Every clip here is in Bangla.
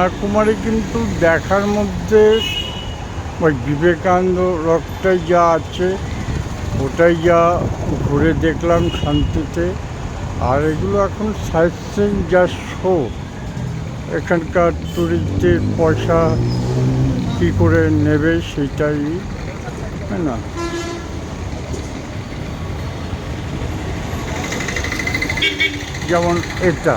কন্যাকুমারী কিন্তু দেখার মধ্যে ওই বিবেকানন্দ রকটাই যা আছে, ওটাই যা ঘুরে দেখলাম শান্তিতে। আর এগুলো এখন সাইট সিং যা শো, এখানকার টুরিস্টদের পয়সা কী করে নেবে সেটাই না? যেমন এটা।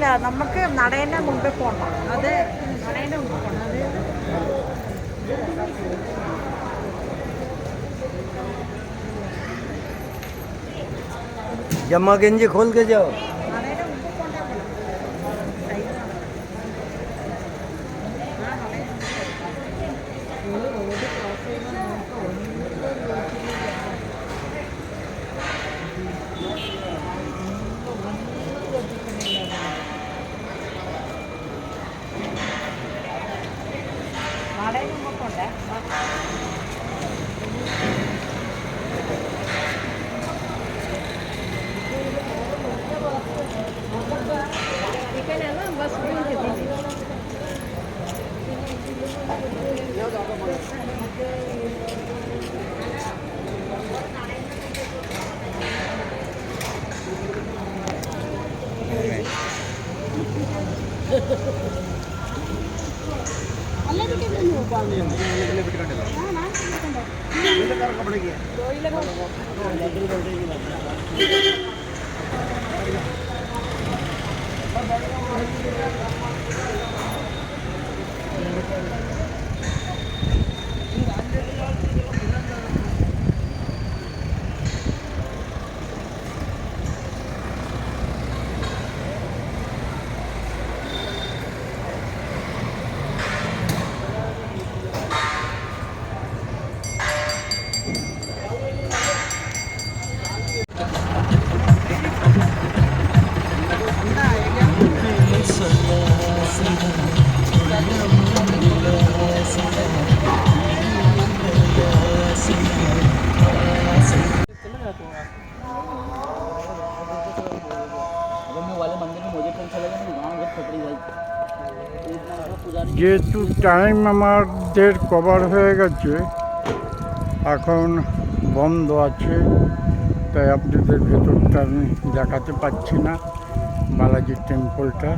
ഇല്ല നമുക്ക് നടേൻ്റെ മുമ്പിൽ പോകണം അത് നടേൻ്റെ മുമ്പിൽ പോകണം അത് जम्मा गंजी खोल के जाओ যেহেতু টাইম আমাদের কভার হয়ে গেছে, এখন বন্ধ আছে, তাই আপনাদের ভেতরটা আমি দেখাতে পাচ্ছি না, বালাজি টেম্পলটা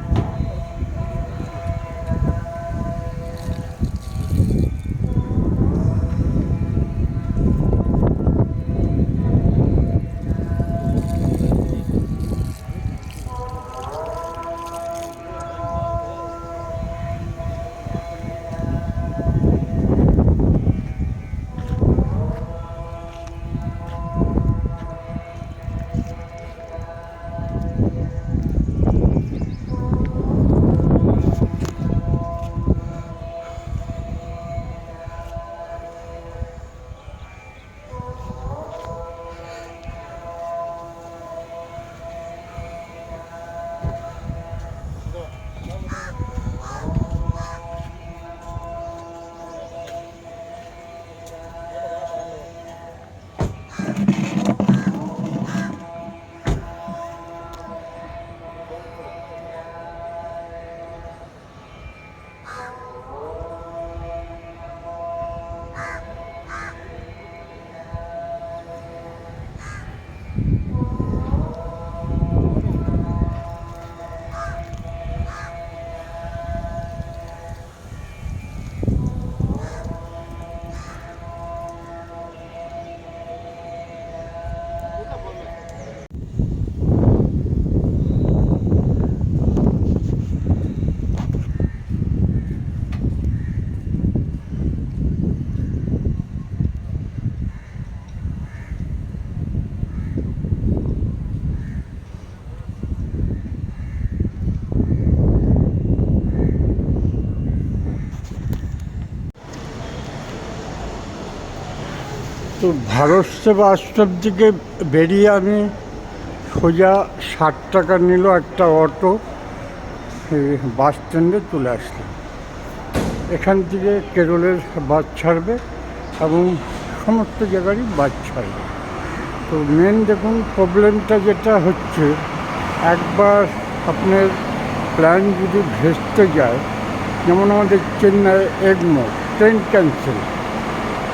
তো ভারত সেবা আশ্রম থেকে বেরিয়ে আমি সোজা ষাট টাকা নিল একটা অটো বাস স্ট্যান্ডে চলে আসলাম। এখান থেকে কেরলের বাস ছাড়বে এবং সমস্ত জায়গারই বাস ছাড়বে। তো মেন দেখুন প্রবলেমটা যেটা হচ্ছে, একবার আপনার প্ল্যান যদি ভেস্তে যায়, যেমন আমাদের চেন্নাই এগমো ট্রেন ক্যান্সেল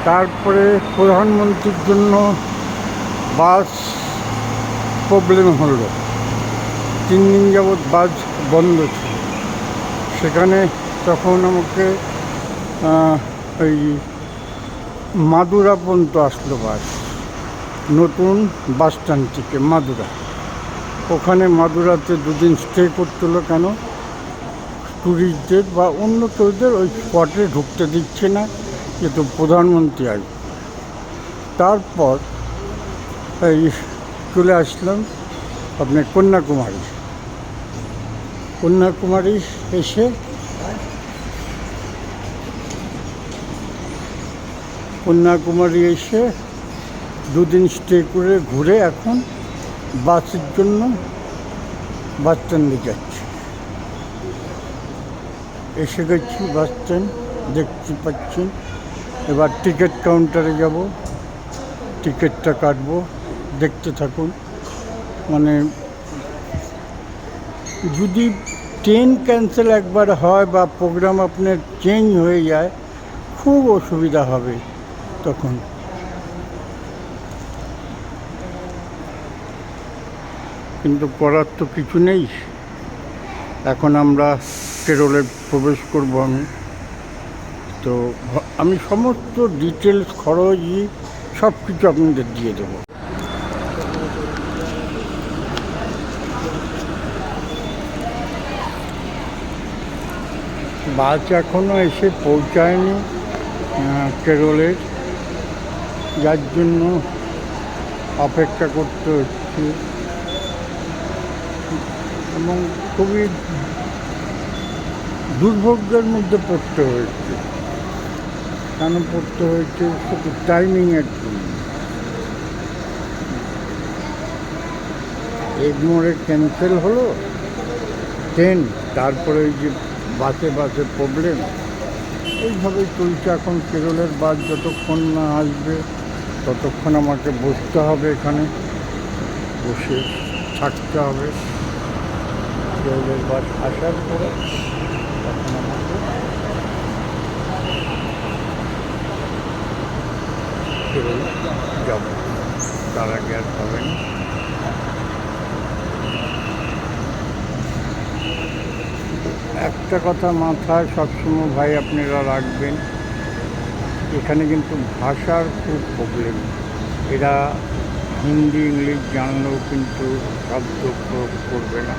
তারপরে প্রধানমন্ত্রীর জন্য বাস প্রবলেম হলো। তিন দিন যাবৎ বাস বন্ধ ছিল। সেখানে তখন আমাকে ওই মাদুরা পর্যন্ত আসলো বাস। নতুন বাস স্ট্যান্ড থেকে মাদুরা। ওখানে মাদুরাতে দুদিন স্টে করতে হলো কেন? ট্যুরিস্টদের বা অন্য কেউদের ওই স্পটে ঢুকতে দিচ্ছে না। যেহেতু প্রধানমন্ত্রী আসবে তারপর এই চলে আসলাম আপনার কন্যাকুমারী। কন্যাকুমারী এসে কন্যাকুমারী এসে দুদিন স্টে করে ঘুরে এখন বাসের জন্য বাস স্ট্যান্ডে যাচ্ছি। এসে গেছি বাস স্ট্যান্ড দেখতে পাচ্ছেন এবার টিকিট কাউন্টারে যাব, টিকিটটা কাটবো, দেখতে থাকুন। মানে যদি ট্রেন ক্যান্সেল একবার হয় বা প্রোগ্রাম আপনার চেঞ্জ হয়ে যায়, খুব অসুবিধা হবে তখন। কিন্তু করার তো কিছু নেই। এখন আমরা কেরলে প্রবেশ করব আমি। তো আমি সমস্ত ডিটেলস খরচ সব কিছু আপনাদের দিয়ে দেবো। বাস এখনও এসে পৌঁছায়নি কেরলের। যার জন্য অপেক্ষা করতে হচ্ছে। এবং খুবই দুর্ভোগের মধ্যে পড়তে হয়েছে কেন পড়তে হয়েছে, শুধু টাইমিংয়ের জন্য। এগমোরে ক্যান্সেল হলো ট্রেন তারপরে ওই যে বাসে বাসে প্রবলেম এইভাবে চলছে এখন কেরলের বাস, যতক্ষণ না আসবে, ততক্ষণ আমাকে বসতে হবে এখানে, বসে থাকতে হবে। কেরলের বাস আসার পরে তখন আমাকে কেরল যাব। তার আগে আর হবে একটা কথা মাথায় সবসময় ভাই আপনারা রাখবেন, এখানে কিন্তু ভাষার খুব প্রবলেম এরা হিন্দি, ইংলিশ জানলেও কিন্তু শব্দ প্রয়োগ করবে না।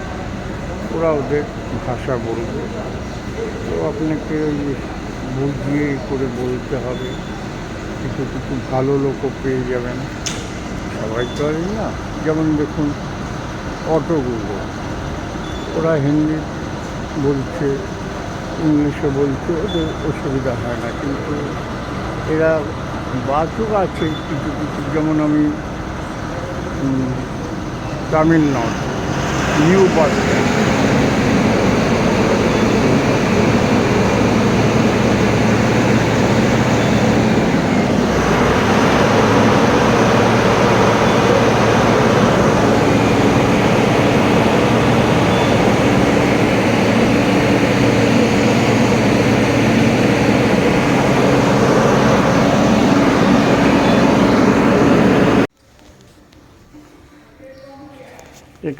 ওরা ওদের ভাষা বলবে। তো আপনাকে বুঝিয়ে করে বলতে হবে। কিছু কিছু ভালো লোকও পেয়ে যাবেন। সবাই তো আর না, যেমন দেখুন অটোগুলো ওরা হিন্দি বলছে, ইংলিশে বলছে, ওদের অসুবিধা হয় না। কিন্তু এরা বাসও আছে কিছু কিছু, যেমন আমি তামিলনাড়ু, নিউ বাস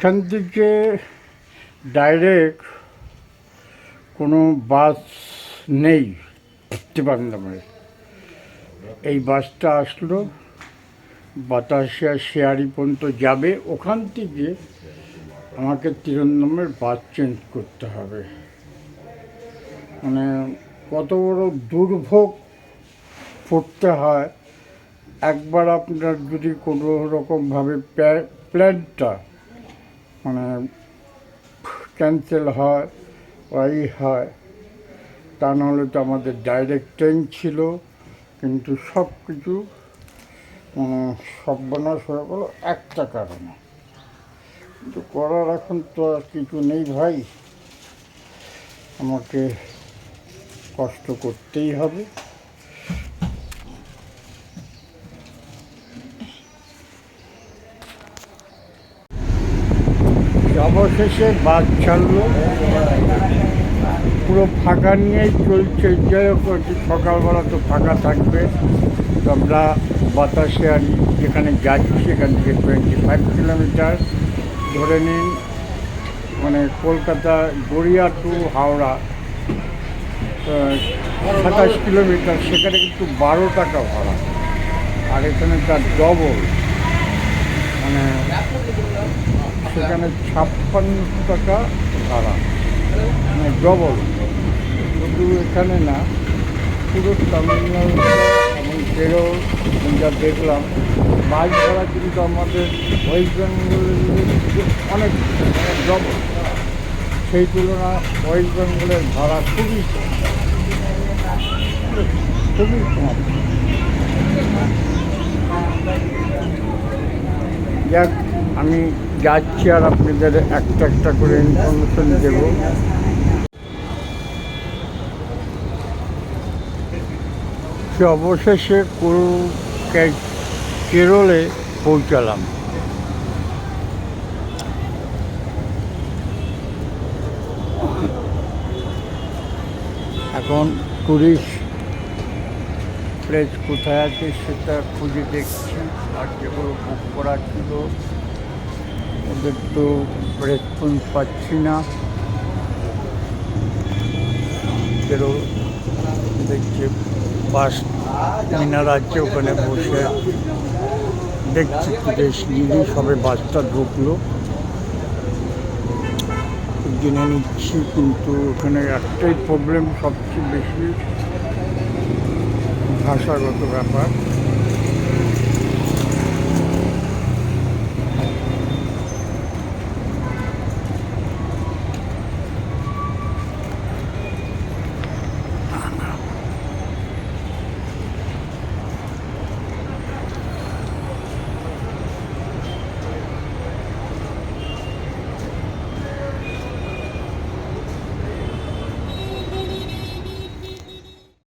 এখান থেকে ডাইরেক্ট কোনো বাস নেই ত্রিবান্ধমের এই বাসটা আসলো, বাতাসিয়া শেয়ারি পর্যন্ত যাবে, ওখান থেকে আমাকে তিরন্দমের বাস চেঞ্জ করতে হবে। মানে কত বড় দুর্ভোগ পড়তে হয়। একবার আপনার যদি কোনো রকমভাবে প্ল্যানটা মানে ক্যান্সেল হয়, ওই হয়। তা নাহলে তো আমাদের ডাইরেক্ট ট্রেন ছিল, কিন্তু সব কিছু সর্বনাশ হয়ে গেলো একটা কারণে। কিন্তু করার এখন তো আর কিছু নেই ভাই। আমাকে কষ্ট করতেই হবে। অবশেষে বাস ছাড়লো। পুরো ফাঁকা নিয়েই চলছে। যাই হোক সকালবেলা তো ফাঁকা থাকবে। আমরা বাতাসে আর যেখানে যাচ্ছি, সেখান থেকে টোয়েন্টি ফাইভ কিলোমিটার ধরে নিন। মানে কলকাতা গড়িয়া টু হাওড়া। সাতাশ কিলোমিটার সেখানে কিন্তু বারো টাকা ভাড়া। আর এখানে তার ডবল মানে সেখানে ছাপ্পান্ন টাকা ভাড়া। মানে ডবল শুধু এখানে না, পুরো তামিলনাড়ু এবং কেরল যা দেখলাম বাস ভাড়া কিন্তু আমাদের ওয়েস্ট বেঙ্গলের অনেক ডবল সেই তুলনায় ওয়েস্ট বেঙ্গলের ভাড়া খুবই খুবই কম। যাক আমি যাচ্ছি আর আপনাদের একটা একটা করে ইনফরমেশন দেব। সে অবশেষে কেরলে পৌঁছালাম। এখন টুরিস্ট প্লেস কোথায় আছে সেটা খুঁজে দেখছি। আর যেগুলো বুক করা ছিল ওদের তো রেসপন্স পাচ্ছি না। কেরো দেখছি বাস মিনার আছে ওখানে বসে দেখছি বেশ নিয়ে সবে বাসটা ঢুকলো। জেনে নিচ্ছি, কিন্তু ওখানে একটাই প্রবলেম সবচেয়ে বেশি ভাষাগত ব্যাপার।